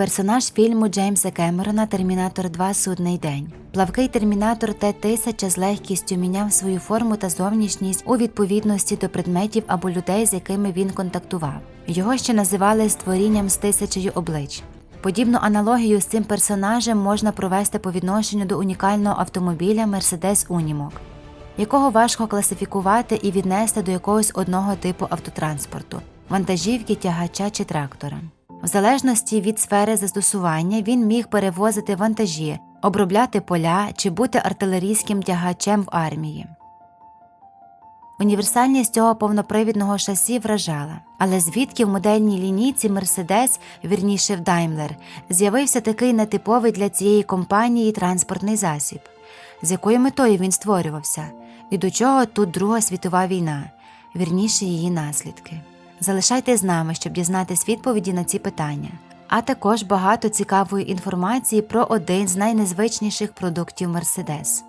персонаж фільму Джеймса Кемерона Термінатор 2 Судний день. Плавкий термінатор Т-1000 з легкістю міняв свою форму та зовнішність у відповідності до предметів або людей, з якими він контактував. Його ще називали створінням з тисячею облич. Подібну аналогію з цим персонажем можна провести по відношенню до унікального автомобіля Mercedes Unimog, якого важко класифікувати і віднести до якогось одного типу автотранспорту вантажівки, тягача чи трактора. В залежності від сфери застосування він міг перевозити вантажі, обробляти поля чи бути артилерійським тягачем в армії. Універсальність цього повнопривідного шасі вражала. Але звідки в модельній лінійці Mercedes, вірніше в Daimler, з'явився такий нетиповий для цієї компанії транспортний засіб? З якою метою він створювався? І до чого тут Друга світова війна, вірніше її наслідки? Залишайтесь з нами, щоб дізнатись відповіді на ці питання, а також багато цікавої інформації про один з найнезвичніших продуктів Mercedes.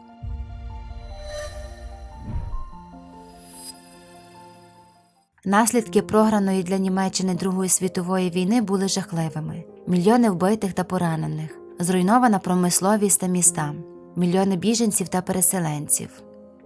Наслідки програної для Німеччини Другої світової війни були жахливими: мільйони вбитих та поранених, зруйнована промисловість та міста, мільйони біженців та переселенців.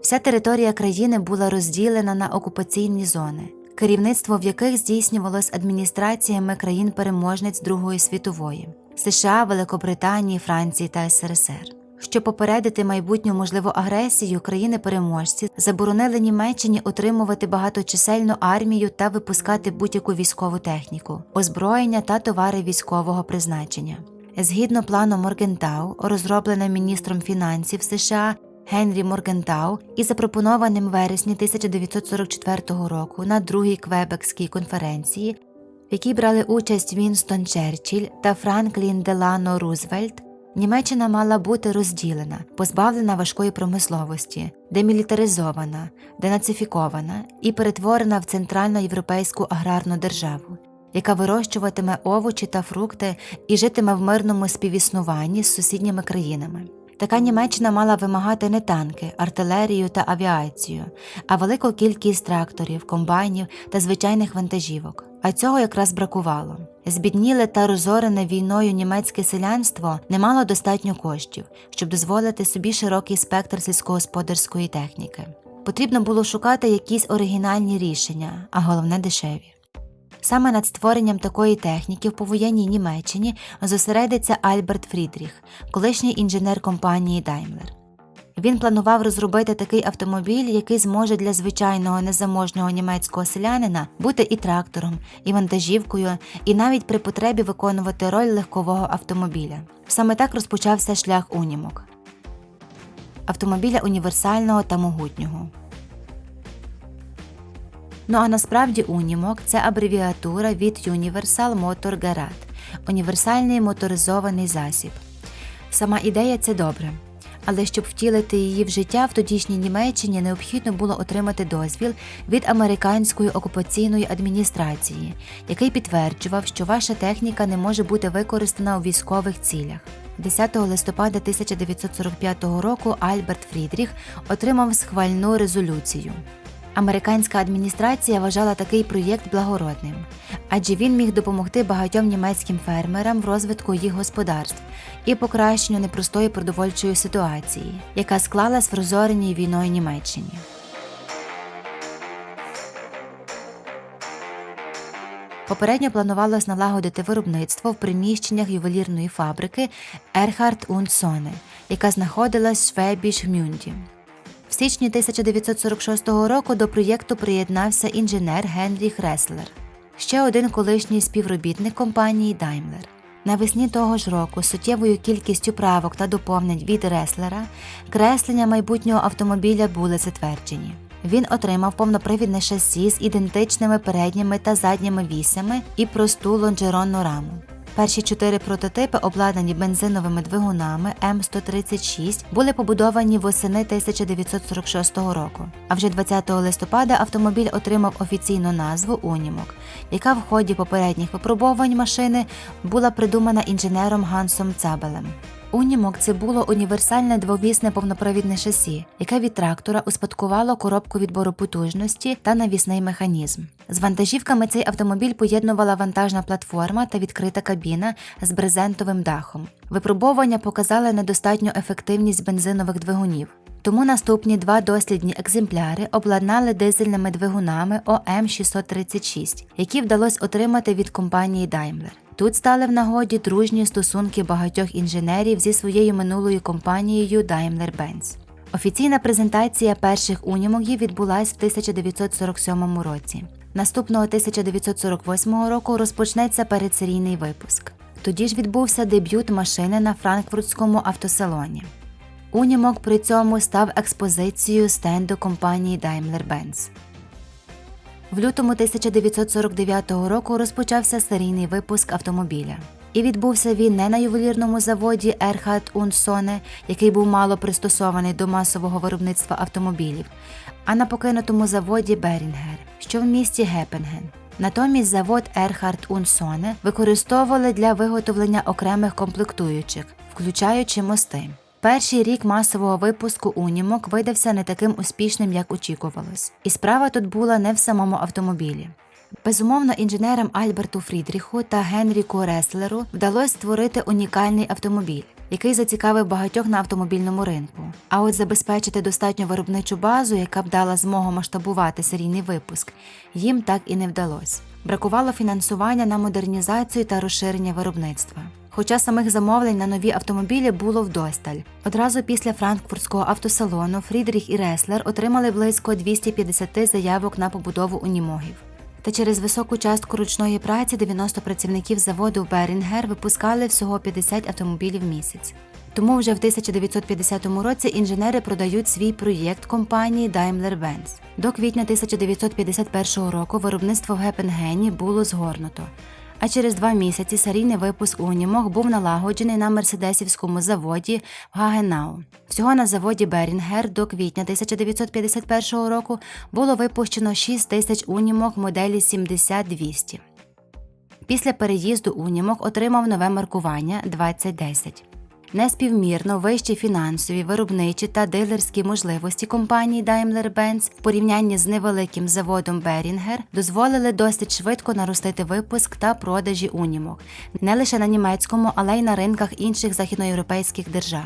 Вся територія країни була розділена на окупаційні зони, керівництво в яких здійснювалось адміністраціями країн-переможниць Другої світової США, Великобританії, Франції та СРСР. Щоб попередити майбутню можливу агресію, країни-переможці заборонили Німеччині отримувати багаточисельну армію та випускати будь-яку військову техніку, озброєння та товари військового призначення. Згідно плану Моргентау, розробленим міністром фінансів США Генрі Моргентау і запропонованим в вересні 1944 року на другій Квебекській конференції, в якій брали участь Вінстон Черчилль та Франклін Делано Рузвельт, Німеччина мала бути розділена, позбавлена важкої промисловості, демілітаризована, денацифікована і перетворена в центральноєвропейську аграрну державу, яка вирощуватиме овочі та фрукти і житиме в мирному співіснуванні з сусідніми країнами. Така Німеччина мала вимагати не танки, артилерію та авіацію, а велику кількість тракторів, комбайнів та звичайних вантажівок. А цього якраз бракувало. Збідніле та розорене війною німецьке селянство не мало достатньо коштів, щоб дозволити собі широкий спектр сільськогосподарської техніки. Потрібно було шукати якісь оригінальні рішення, а головне дешеві. Саме над створенням такої техніки в повоєнній Німеччині зосередиться Альберт Фрідріх, колишній інженер компанії Daimler. Він планував розробити такий автомобіль, який зможе для звичайного незаможнього німецького селянина бути і трактором, і вантажівкою, і навіть при потребі виконувати роль легкового автомобіля. Саме так розпочався шлях Унімок автомобіля універсального та могутнього. Ну а насправді Унімок це абревіатура від Universal Motor Garage – універсальний моторизований засіб. Сама ідея це добре. Але щоб втілити її в життя в тодішній Німеччині необхідно було отримати дозвіл від американської окупаційної адміністрації, який підтверджував, що ваша техніка не може бути використана у військових цілях. 10 листопада 1945 року Альберт Фрідріх отримав схвальну резолюцію. Американська адміністрація вважала такий проєкт благородним, адже він міг допомогти багатьом німецьким фермерам в розвитку їх господарств і покращенню непростої продовольчої ситуації, яка склалась в розореній війною Німеччині. Попередньо планувалось налагодити виробництво в приміщеннях ювелірної фабрики Erhard und яка знаходилась в Швебіш Гмюнді. В січні 1946 року до проєкту приєднався інженер Генріх Реслер, ще один колишній співробітник компанії Daimler. Навесні того ж року суттєвою кількістю правок та доповнень від Реслера креслення майбутнього автомобіля були затверджені. Він отримав повнопривідне шасі з ідентичними передніми та задніми вісями і просту лонжеронну раму. Перші чотири прототипи, обладнані бензиновими двигунами М136, були побудовані восени 1946 року. А вже 20 листопада автомобіль отримав офіційну назву Унімок, яка в ході попередніх випробувань машини була придумана інженером Гансом Цабелем. Унімок це було універсальне двовісне повнопровідне шасі, яке від трактора успадкувало коробку відбору потужності та навісний механізм. З вантажівками цей автомобіль поєднувала вантажна платформа та відкрита кабіна з брезентовим дахом. Випробовування показали недостатню ефективність бензинових двигунів. Тому наступні два дослідні екземпляри обладнали дизельними двигунами ОМ636, які вдалося отримати від компанії Daimler. Тут стали в нагоді дружні стосунки багатьох інженерів зі своєю минулою компанією Daimler-Benz. Офіційна презентація перших унімогів відбулась в 1947 році. Наступного 1948 року розпочнеться передсерійний випуск. Тоді ж відбувся дебют машини на франкфуртському автосалоні. Унімок при цьому став експозицією стенду компанії Daimler-Benz. В лютому 1949 року розпочався серійний випуск автомобіля. І відбувся він не на ювелірному заводі Erhard Sohne, який був мало пристосований до масового виробництва автомобілів, а на покинутому заводі Берінгер, що в місті Гепенген. Натомість завод Erhard Sohne використовували для виготовлення окремих комплектуючих, включаючи мости. Перший рік масового випуску унімок видався не таким успішним, як очікувалось, і справа тут була не в самому автомобілі. Безумовно, інженерам Альберту Фрідріху та Генріку Реслеру вдалося створити унікальний автомобіль, який зацікавив багатьох на автомобільному ринку. А от забезпечити достатню виробничу базу, яка б дала змогу масштабувати серійний випуск, їм так і не вдалося. Бракувало фінансування на модернізацію та розширення виробництва. Хоча самих замовлень на нові автомобілі було вдосталь. Одразу після франкфуртського автосалону Фрідріх і Реслер отримали близько 250 заявок на побудову унімогів. Та через високу частку ручної праці 90 працівників заводу Берінгер випускали всього 50 автомобілів в місяць. Тому вже в 1950 році інженери продають свій проєкт компанії Daimler-Benz. До квітня 1951 року виробництво в Гепенгені було згорнуто. А через два місяці серійний випуск унімог був налагоджений на мерседесівському заводі в Гагенау. Всього на заводі Берінгер до квітня 1951 року було випущено 6 тисяч унімог моделі 70-200. Після переїзду унімог отримав нове маркування 2010. Неспівмірно вищі фінансові, виробничі та дилерські можливості компанії Daimler-Benz в порівнянні з невеликим заводом Берінгер дозволили досить швидко наростити випуск та продажі унімок не лише на німецькому, але й на ринках інших західноєвропейських держав.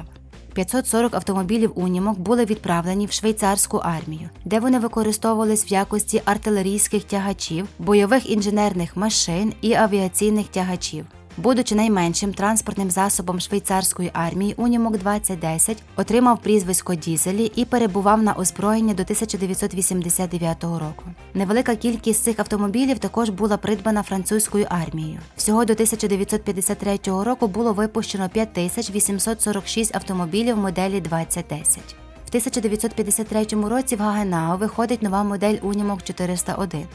540 автомобілів унімок були відправлені в швейцарську армію, де вони використовувались в якості артилерійських тягачів, бойових інженерних машин і авіаційних тягачів. Будучи найменшим транспортним засобом швейцарської армії, Унімок 2010 отримав прізвисько Дізелі і перебував на озброєнні до 1989 року. Невелика кількість цих автомобілів також була придбана французькою армією. Всього до 1953 року було випущено 5846 автомобілів моделі 2010. В 1953 році в Гагенау виходить нова модель Unimog 401,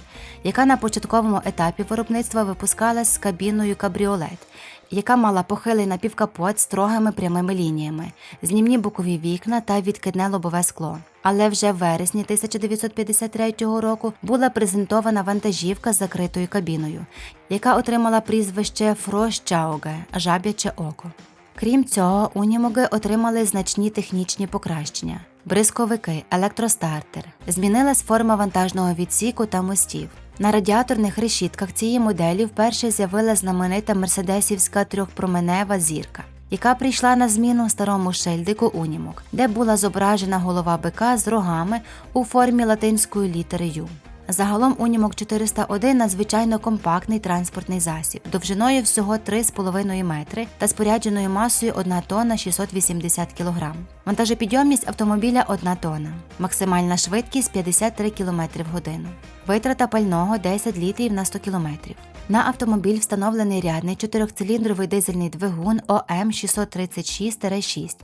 яка на початковому етапі виробництва випускалась з кабіною кабріолет, яка мала похилий напівкапот з строгими прямими лініями, знімні бокові вікна та відкидне лобове скло. Але вже в вересні 1953 року була презентована вантажівка з закритою кабіною, яка отримала прізвище Фрощауге жаб'яче око. Крім цього, унімоги отримали значні технічні покращення: бризковики, електростартер, змінилась форма вантажного відсіку та мостів. На радіаторних решітках цієї моделі вперше з'явилася знаменита мерседесівська трьохпроменева зірка, яка прийшла на зміну старому шильдику унімок, де була зображена голова бика з рогами у формі латинської літери Ю. Загалом Унімок 401 надзвичайно компактний транспортний засіб, довжиною всього 3,5 метри та спорядженою масою 1 тонна 680 кг. Вантажопідйомність автомобіля 1 тонна, максимальна швидкість 53 км в годину. Витрата пального 10 літрів на 100 км. На автомобіль встановлений рядний чотирьохциліндровий дизельний двигун ОМ 636-6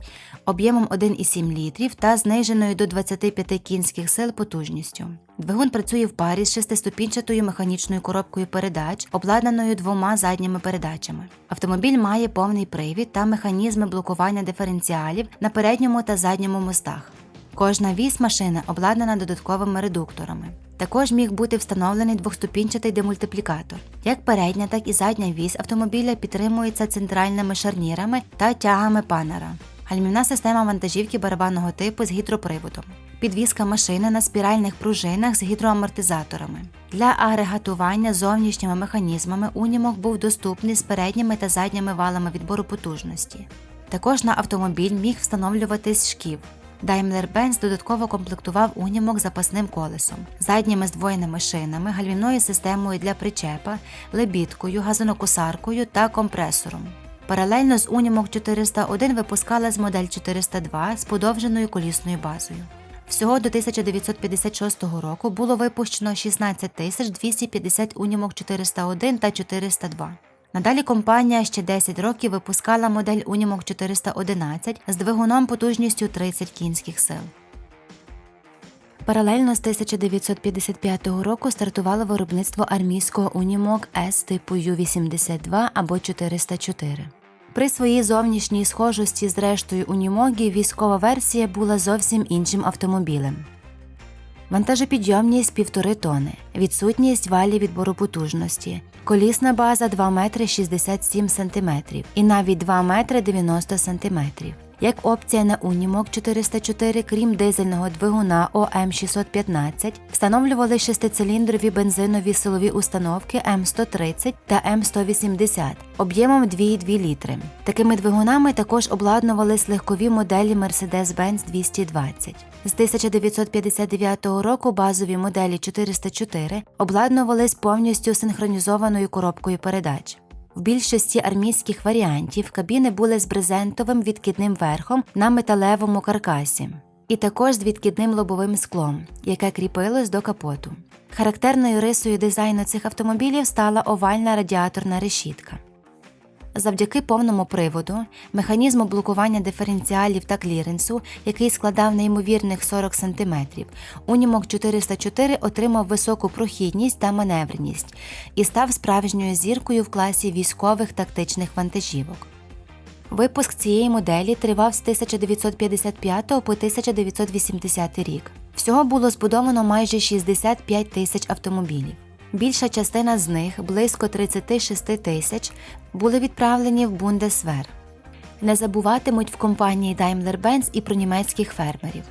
об'ємом 1,7 літрів та зниженою до 25 кінських сил потужністю. Двигун працює в парі з шестиступінчатою механічною коробкою передач, обладнаною двома задніми передачами. Автомобіль має повний привід та механізми блокування диференціалів на передньому та задньому мостах. Кожна вісь машини обладнана додатковими редукторами. Також міг бути встановлений двохступінчатий демультиплікатор. Як передня, так і задня вісь автомобіля підтримується центральними шарнірами та тягами панера. Гальмівна система вантажівки барабанного типу з гідроприводом. Підвізка машини на спіральних пружинах з гідроамортизаторами. Для агрегатування зовнішніми механізмами унімок був доступний з передніми та задніми валами відбору потужності. Також на автомобіль міг встановлюватись шків. Daimler-Benz додатково комплектував унімок запасним колесом, задніми здвоєними шинами, гальмівною системою для причепа, лебідкою, газонокосаркою та компресором. Паралельно з Унімок 401 випускалась модель 402 з подовженою колісною базою. Всього до 1956 року було випущено 16 250 Унімок 401 та 402. Надалі компанія ще 10 років випускала модель Унімок 411 з двигуном потужністю 30 кінських сил. Паралельно з 1955 року стартувало виробництво армійського унімок С типу Ю-82 або 404. При своїй зовнішній схожості з рештою унімогів військова версія була зовсім іншим автомобілем. Вантажопідйомність 1,5 тони, відсутність валі відбору потужності, колісна база 2 метри 67 см і навіть 2 метри 90 см. Як опція на Унімок 404, крім дизельного двигуна ОМ615, встановлювали шестициліндрові бензинові силові установки М130 та М180 об'ємом 2,2 літри. Такими двигунами також обладнувались легкові моделі Mercedes-Benz 220. З 1959 року базові моделі 404 обладнувались повністю синхронізованою коробкою передач. В більшості армійських варіантів кабіни були з брезентовим відкидним верхом на металевому каркасі, і також з відкидним лобовим склом, яке кріпилось до капоту. Характерною рисою дизайну цих автомобілів стала овальна радіаторна решітка. Завдяки повному приводу, механізму блокування диференціалів та кліренсу, який складав неймовірних 40 см, Унімок 404 отримав високу прохідність та маневреність і став справжньою зіркою в класі військових тактичних вантажівок. Випуск цієї моделі тривав з 1955 по 1980 рік. Всього було збудовано майже 65 тисяч автомобілів. Більша частина з них, близько 36 тисяч, були відправлені в Бундесвер. Не забуватимуть в компанії Daimler-Benz і про німецьких фермерів.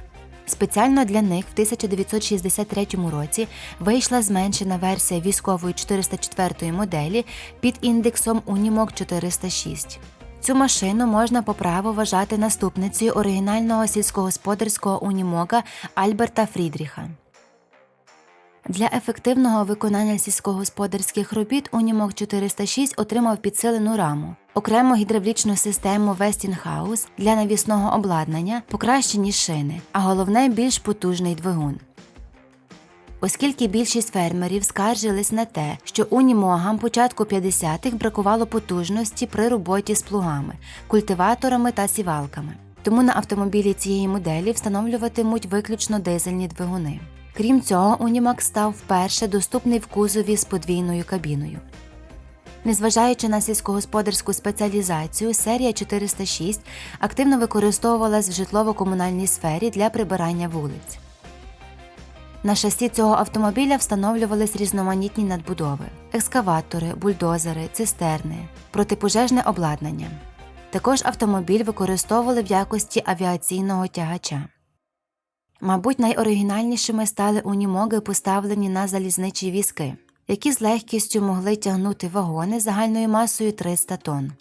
Спеціально для них в 1963 році вийшла зменшена версія військової 404 моделі під індексом Unimog 406. Цю машину можна по праву вважати наступницею оригінального сільськогосподарського унімога Альберта Фрідріха. Для ефективного виконання сільськогосподарських робіт Унімог 406 отримав підсилену раму, окрему гідравлічну систему Westinghouse для навісного обладнання, покращені шини, а головне більш потужний двигун. Оскільки більшість фермерів скаржились на те, що унімогам початку 50-х бракувало потужності при роботі з плугами, культиваторами та сівалками. Тому на автомобілі цієї моделі встановлюватимуть виключно дизельні двигуни. Крім цього, Унімак став вперше доступний в кузові з подвійною кабіною. Незважаючи на сільськогосподарську спеціалізацію, серія 406 активно використовувалась в житлово-комунальній сфері для прибирання вулиць. На шасі цього автомобіля встановлювались різноманітні надбудови: екскаватори, бульдозери, цистерни, протипожежне обладнання. Також автомобіль використовували в якості авіаційного тягача. Мабуть, найоригінальнішими стали унімоги, поставлені на залізничі візки, які з легкістю могли тягнути вагони загальною масою 300 тонн.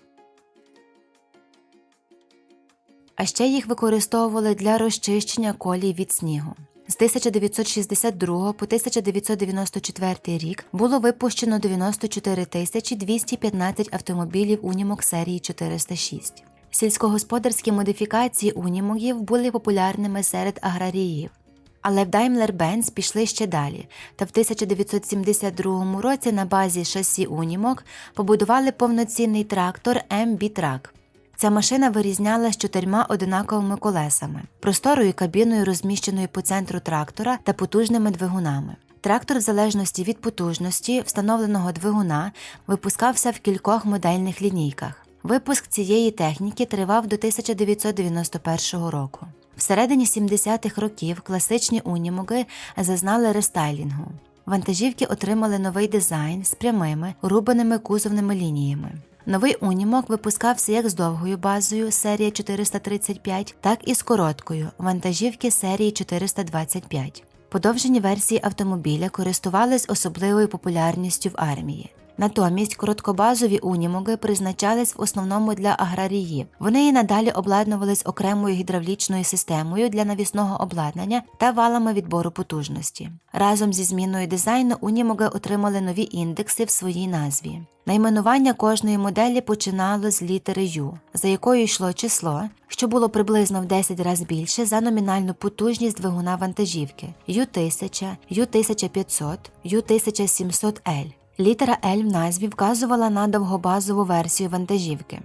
А ще їх використовували для розчищення колій від снігу. З 1962 по 1994 рік було випущено 94 тисячі 215 автомобілів Унімок серії 406. Сільськогосподарські модифікації унімогів були популярними серед аграріїв. Але в Daimler-Benz пішли ще далі, та в 1972 році на базі шасі Унімок побудували повноцінний трактор MB-Track. Ця машина вирізнялась чотирма одинаковими колесами, просторою кабіною, розміщеною по центру трактора та потужними двигунами. Трактор, в залежності від потужності встановленого двигуна, випускався в кількох модельних лінійках. Випуск цієї техніки тривав до 1991 року. Всередині 70-х років класичні унімоги зазнали рестайлінгу. Вантажівки отримали новий дизайн з прямими рубаними кузовними лініями. Новий унімок випускався як з довгою базою серія 435, так і з короткою вантажівки серії 425. Подовжені версії автомобіля користувались особливою популярністю в армії. Натомість короткобазові унімоги призначались в основному для аграріїв. Вони і надалі обладнувались окремою гідравлічною системою для навісного обладнання та валами відбору потужності. Разом зі зміною дизайну унімоги отримали нові індекси в своїй назві. Найменування кожної моделі починало з літери Ю, за якою йшло число, що було приблизно в 10 разів більше за номінальну потужність двигуна вантажівки Ю-1000, Ю-1500, Ю-1700L. Літера L в назві вказувала на довгобазову версію вантажівки.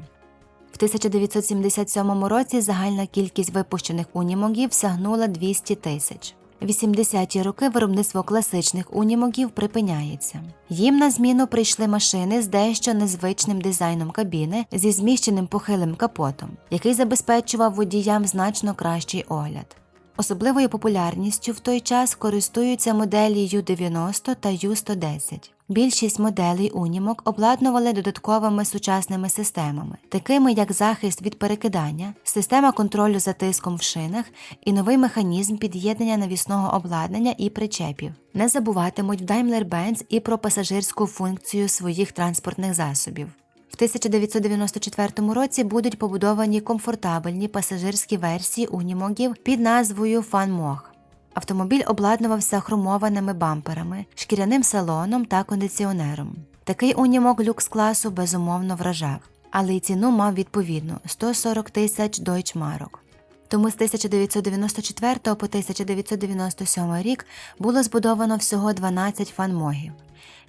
В 1977 році загальна кількість випущених унімогів сягнула 200 тисяч. В 80-ті роки виробництво класичних унімогів припиняється. Їм на зміну прийшли машини з дещо незвичним дизайном кабіни зі зміщеним похилим капотом, який забезпечував водіям значно кращий огляд. Особливою популярністю в той час користуються моделі Ю-90 та Ю-110. Більшість моделей унімок обладнували додатковими сучасними системами, такими як захист від перекидання, система контролю за тиском в шинах і новий механізм під'єднання навісного обладнання і причепів. Не забуватимуть в Daimler-Benz і про пасажирську функцію своїх транспортних засобів. В 1994 році будуть побудовані комфортабельні пасажирські версії унімогів під назвою Фанмог. Автомобіль обладнувався хромованими бамперами, шкіряним салоном та кондиціонером. Такий унімог люкс класу безумовно вражав, але й ціну мав відповідну 140 тисяч дойчмарок. Тому з 1994 по 1997 рік було збудовано всього 12 фанмогів,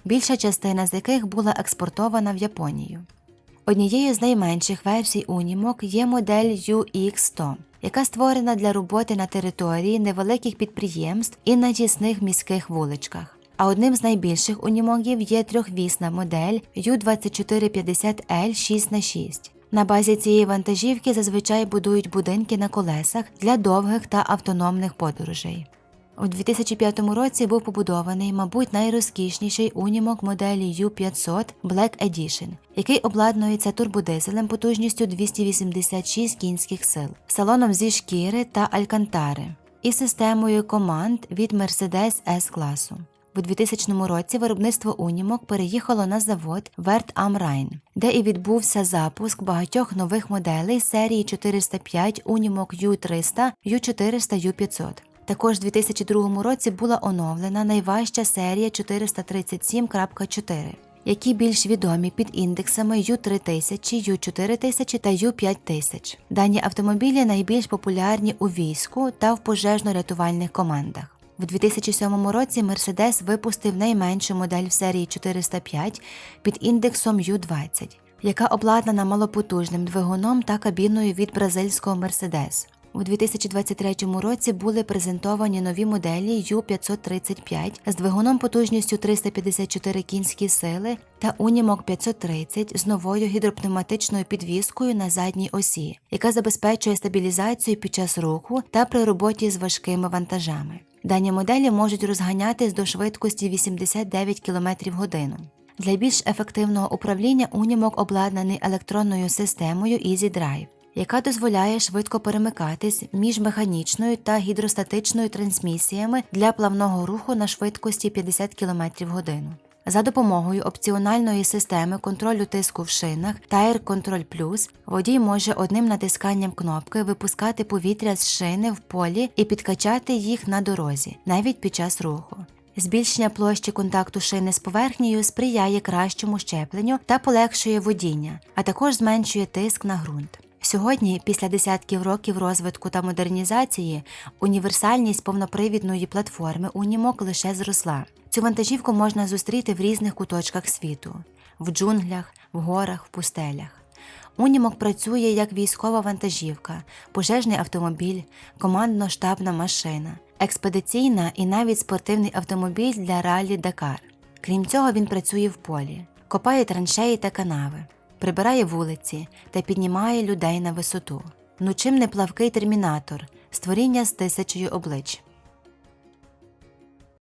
більша частина з яких була експортована в Японію. Однією з найменших версій унімок є модель UX100, яка створена для роботи на території невеликих підприємств і на тісних міських вуличках. А одним з найбільших унімогів є трьохвісна модель U2450L 6х6. На базі цієї вантажівки зазвичай будують будинки на колесах для довгих та автономних подорожей. У 2005 році був побудований, мабуть, найрозкішніший унімок моделі U500 Black Edition, який обладнується турбодизелем потужністю 286 кінських сил, салоном зі шкіри та алькантари і системою команд від Mercedes S класу. У 2000 році виробництво унімок переїхало на завод Верт Rhein, де і відбувся запуск багатьох нових моделей серії 405 унімок U300, U400, U500. Також у 2002 році була оновлена найважча серія 437.4, які більш відомі під індексами U3000, U4000 та U5000. Дані автомобілі найбільш популярні у війську та в пожежно-рятувальних командах. В 2007 році Mercedes випустив найменшу модель в серії 405 під індексом U20, яка обладнана малопотужним двигуном та кабіною від бразильського Mercedes. У 2023 році були презентовані нові моделі U535 з двигуном потужністю 354 кінські сили та Unimog 530 з новою гідропневматичною підвіскою на задній осі, яка забезпечує стабілізацію під час руху та при роботі з важкими вантажами. Дані моделі можуть розганятись до швидкості 89 км годину. Для більш ефективного управління Unimog обладнаний електронною системою EasyDrive яка дозволяє швидко перемикатись між механічною та гідростатичною трансмісіями для плавного руху на швидкості 50 км годину. За допомогою опціональної системи контролю тиску в шинах Tire Control Plus водій може одним натисканням кнопки випускати повітря з шини в полі і підкачати їх на дорозі, навіть під час руху. Збільшення площі контакту шини з поверхнею сприяє кращому щепленню та полегшує водіння, а також зменшує тиск на ґрунт. Сьогодні, після десятків років розвитку та модернізації, універсальність повнопривідної платформи Унімок лише зросла. Цю вантажівку можна зустріти в різних куточках світу в джунглях, в горах, в пустелях. Унімок працює як військова вантажівка, пожежний автомобіль, командно-штабна машина, експедиційна і навіть спортивний автомобіль для ралі Дакар. Крім цього, він працює в полі, копає траншеї та канави прибирає вулиці та піднімає людей на висоту. Ну чим не плавкий термінатор, створіння з тисячею облич.